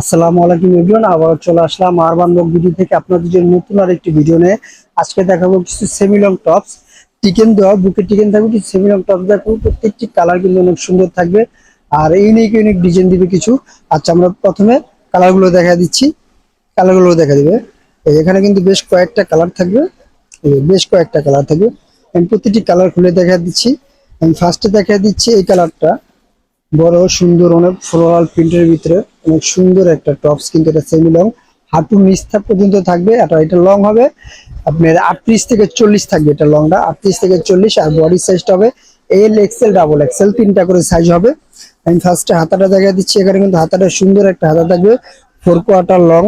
আসসালামু আলাইকুম এভরিওয়ান আবার চলে আসলাম আরবান লক ভিডিও থেকে আপনাদের জন্য নতুন আর একটি ভিডিও নিয়ে। আজকে দেখাবো কিছু সেমিলং টপস টিকেন দেওয়া বুকে টিকেন থাকবে, কিছু সেমিলং টপস দেখাবো, প্রত্যেকটি কালার কিন্তু অনেক সুন্দর থাকবে। আর ইউনিক ইউনিক ডিজাইন দিবে কিছু। আচ্ছা আমরা প্রথমে কালারগুলো দেখা দিচ্ছি। কালারগুলো দেখা দিবে। এখানে কিন্তু বেশ কয়েকটা কালার থাকবে। বেশ কয়েকটা কালার থাকবে। আমি প্রতিটি কালার খুলে দেখা দিচ্ছি। আমি ফার্স্টে দেখা দিচ্ছি এই কালারটা বড়, সুন্দর, অনেক ফ্লোরাল প্রিন্টের ভিতরে। অনেক সুন্দর একটা টপস, কিন্তু এটা সেমি লং হাঁটু নিচটা পর্যন্ত থাকবে, আর এটা লং হবে। আপনার আটত্রিশ থেকে চল্লিশ থাকবে এটা লংটা আটত্রিশ থেকে চল্লিশ, আর বডি সাইজটা হবে এল এক্সেল ডাবল এক্সেল তিনটা করে সাইজ হবে। আমি ফার্স্টে হাতাটা দেখা দিচ্ছি, এখানে কিন্তু হাতাটা সুন্দর একটা হাতা থাকবে ফোর কোয়ার্টার লং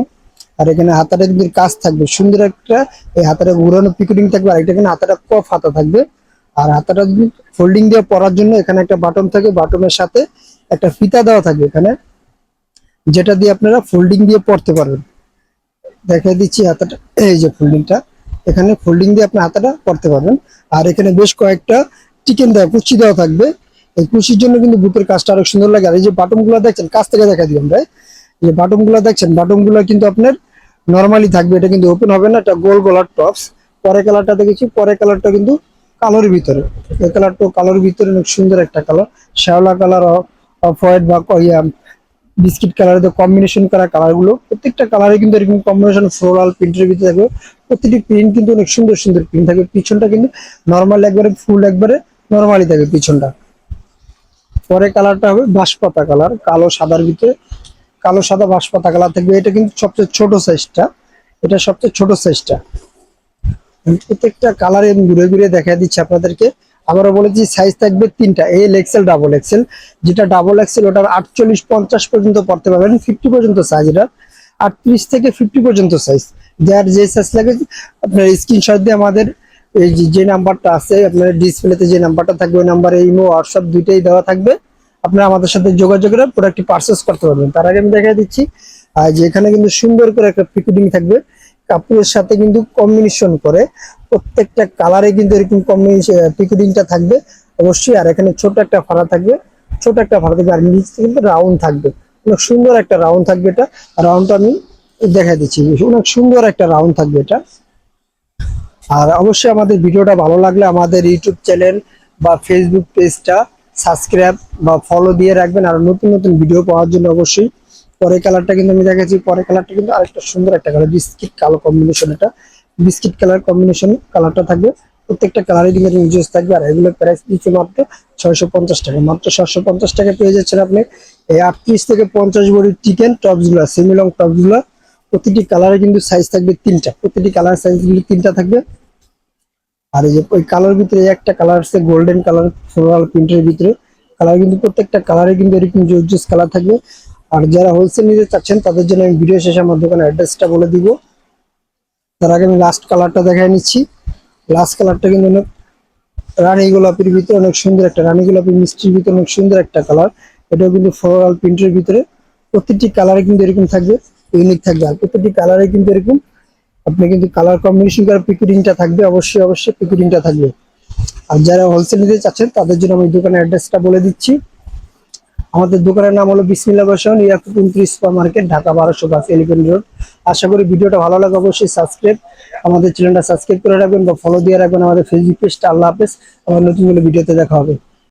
আর এখানে হাতাটা কিন্তু কাজ থাকবে, সুন্দর একটা, এই হাতাটা ঘুরানো পিকুটিং থাকবে, আর এটা এখানে হাতাটা কফ হাতা থাকবে। আর হাতাটা ফোল্ডিং দিয়ে পরার জন্য এখানে একটা বাটন থাকে বাটনের সাথে একটা ফিতা দেওয়া থাকবে এখানে। যেটা দিয়ে আপনারা ফোল্ডিং দিয়ে পড়তে পারবেন। দেখা দিচ্ছি হাতাটা, এই যে ফোল্ডিংটা এখানে ফোল্ডিং দিয়ে আপনি হাতাটা পড়তে পারবেন। আর এখানে বেশ কয়েকটা চিকেন দেওয়া, কুচি দেওয়া থাকবে। এই কুচির জন্য কিন্তু বুকের কাজটা আরও সুন্দর লাগে। আর এই যে বাটনগুলো দেখছেন, কাছ থেকে দেখা আমরা এই যে বাটনগুলো দেখছেন বাটনগুলো কিন্তু আপনার নর্মালি থাকবে। এটা কিন্তু ওপেন হবে না, এটা গোল গোলার টপস পরে কালারটা দেখেছি পরে কালারটা কিন্তু কালোর ভিতরে। এই কালারটা কালোর ভিতরে, অনেক সুন্দর একটা কালার শ্যাওলা কালার অফ হোয়াইট বা বিস্কিট কালারের কম্বিনেশন করা কালারগুলো, প্রত্যেকটা কালারে কিন্তু এরকম কম্বিনেশন ফ্লোরাল প্রিন্টের ভিতরে থাকবে। প্রতিটি প্রিন্ট কিন্তু অনেক সুন্দর সুন্দর প্রিন্ট থাকবে। পিছনটা কিন্তু নর্মাল একবারে ফুল একবারে নর্মালি থাকবে পিছনটা। পরে কালারটা হবে বাঁশপাতা কালার কালো সাদার ভিতরে কালো সাদা বাঁশপাতা কালার থাকবে। এটা কিন্তু সবচেয়ে ছোট সাইজটা এটা সবচেয়ে ছোট সাইজটা প্রত্যেকটা কালারে ঘুরে ঘুরে দেখা দিচ্ছি আপনাদেরকে। আবারও বলেছি সাইজ থাকবে তিনটা এল এক্সেল ডাবল এক্সেল যেটা ডাবল এক্সেল ওটার আটচল্লিশ, পঞ্চাশ পর্যন্ত পড়তে পারবেন ফিফটি পর্যন্ত সাইজ এটা আটত্রিশ থেকে ফিফটি পর্যন্ত সাইজ যার যে সাইজ লাগে, আপনার স্ক্রিনশট দিয়ে আমাদের এই যে- যে নাম্বারটা আছে, আপনার ডিসপ্লেতে যে নাম্বারটা থাকবে, ওই নাম্বারে ইমো হোয়াটসঅ্যাপ দুইটাই দেওয়া থাকবে। আপনারা আমাদের সাথে যোগাযোগ করে প্রোডাক্টটি পারচেস করতে পারবেন। তার আগে আমি দেখা দিচ্ছি আর যে এখানে কিন্তু সুন্দর করে একটা পিকুডিং থাকবে। কাপড়ের সাথে কিন্তু কম্বিনেশন করে প্রত্যেকটা কালারে কিন্তু এরকম কম্বিনেশন পিকুডিংটা থাকবে। অবশ্যই আর এখানে ছোট একটা ফাড়া থাকবে, ছোট একটা ফাড়া থাকবে, আর নিচে কিন্তু রাউন্ড থাকবে। অনেক সুন্দর একটা রাউন্ড থাকবে এটা। রাউন্ডটা আমি দেখা দিচ্ছি। অনেক সুন্দর একটা রাউন্ড থাকবে এটা। আর অবশ্যই আমাদের ভিডিওটা ভালো লাগলে আমাদের ইউটিউব চ্যানেল বা ফেসবুক পেজটা সাবস্ক্রাইব বা ফলো দিয়ে রাখবেন। আর নতুন নতুন ভিডিও পাওয়ার জন্য অবশ্যই পরে কালারটা কিন্তু আমি দেখাচ্ছি পরে কালারটা কিন্তু আরেকটা সুন্দর একটা কালার, বিস্কিট কালো কম্বিনেশন এটা। বিস্কিট কালার কম্বিনেশন কালারটা থাকবে, প্রত্যেকটা কালারই কিন্তু ইউজ থাকবে, আর এগুলো প্রাইস দিচ্ছে মাত্র ছয়শো পঞ্চাশ টাকা। মাত্র ছয়শো পঞ্চাশ টাকা পেয়ে যাচ্ছেন আপনি। এই আটত্রিশ থেকে পঞ্চাশ বড়ির চিকেন টপসগুলা সেমিলং টপসগুলা, প্রতিটি কালারে কিন্তু সাইজ থাকবে তিনটা। প্রতিটি কালার সাইজ কিন্তু তিনটা থাকবে। আর এই যে ওই কালার ভিতরে একটা কালার আছে গোল্ডেন কালার ফ্লোরাল প্রিন্টের ভিতরে। কালার কিন্তু প্রত্যেকটা কালারে কিন্তু এরকম জোস কালার থাকবে। আর যারা হোলসেল নিতে চাচ্ছেন, তাদের জন্য আমি ভিডিও শেষে আমার দোকানের অ্যাড্রেসটা বলে দিব। তার আগে আমি লাস্ট কালারটা দেখাই নিচ্ছি। লাস্ট কালারটা কিন্তু অনেক রানী গোলাপির ভিতরে অনেক সুন্দর একটা, রানী গোলাপি মিষ্টির ভিতরে অনেক সুন্দর একটা কালার এটাও কিন্তু ফ্লোরাল প্রিন্টের ভিতরে। প্রত্যেকটি কালারে কিন্তু এরকম থাকবে ইউনিক থাকবে। আর প্রত্যেকটি কালারে কিন্তু এরকম, আপনি কিন্তু কালার কম্বিনেশন করার পিকুডিংটা থাকবে, অবশ্যই অবশ্যই পিকুডিংটা থাকবে। আর যারা হোলসেল নিতে চাচ্ছেন, তাদের জন্য আমি দোকানের অ্যাড্রেসটা বলে দিচ্ছি। আমাদের দোকানের নাম হলো বিসমিল্লা বসন ইয়াকুব উনত্রিশ সুপার মার্কেট ঢাকা বারোশো বাস এলিফেন্ট রোড। আশা করি ভিডিওটা ভালো লাগে অবশ্যই সাবস্ক্রাইব আমাদের চ্যানেলটা সাবস্ক্রাইব করে রাখবেন বা ফলো দিয়ে রাখবেন আমাদের ফেসবুক পেজটা আল্লাহ হাফেজ আমার নতুন ভিডিওতে দেখা হবে।